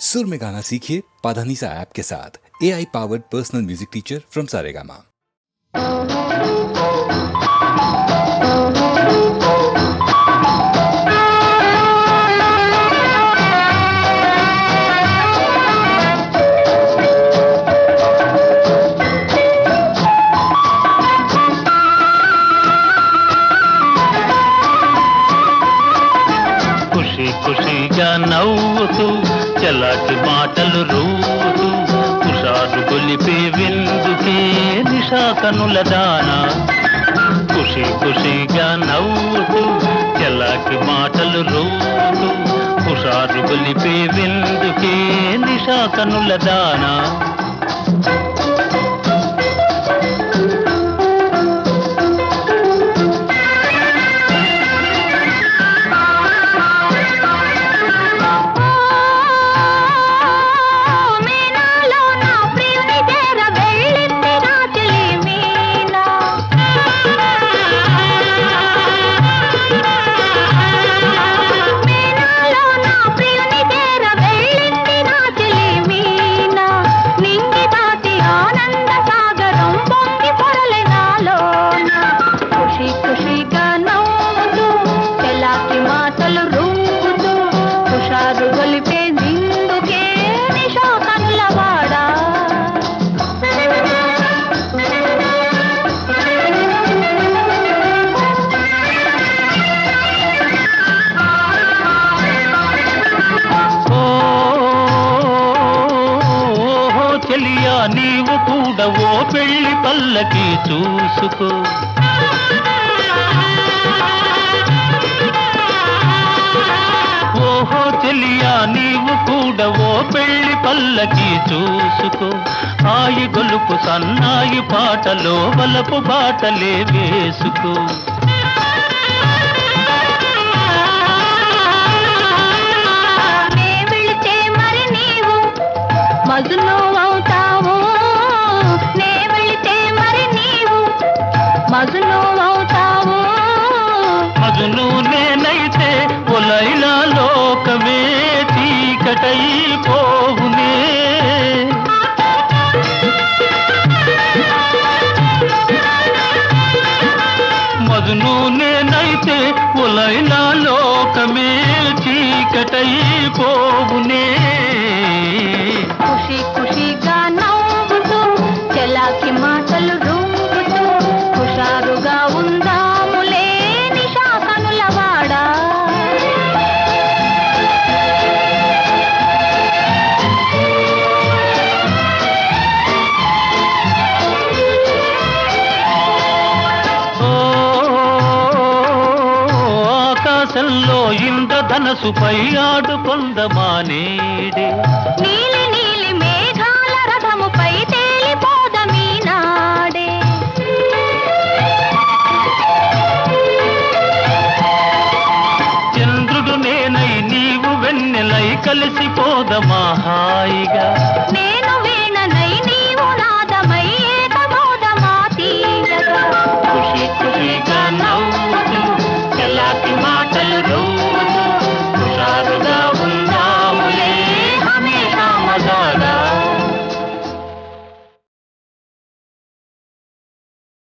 सुर में गाना सीखिए पाधानीसा ऐप के साथ। A I powered personal music teacher from Saregama खुशी खुशी जानऊ तू చలాకి మాటలు రూతూ కుషారు గొలిపే విందుకే నిషాకనుల దానా. ఖుషి ఖుషిగా నవ్వుతూ చలాకి మాటలు రూతూ కుషారు గొలిపే విందుకే నిషాకనుల దానా. నీవు కూడా ఓ పెళ్ళి పల్లకి చూసుకో. ఓహో చెలియా నీవు కూడా ఓ పెళ్ళి పల్లకి చూసుకో. ఆయి గొలుపు సన్నాయి పాటలో వలపు బాటలే వేసుకో. మజును మజును అవుతావు మగును నేనైతే ఒలైలా లోకమే చీకటై పోవునే నేనైతే ఒలైలా లోకమే చీకటై కాలంలో ఇంద్రధనసు పై ఆడు కొంద మానేడి నీలి నీలి మేఘాల రథముపై తేలిపోదమీనాడే చంద్రుడు నేనై నీవు వెన్నెలై కలిసిపోదమా హాయిగా నేను వీణనై నీవు నాదమై ఖుషి ఖుషి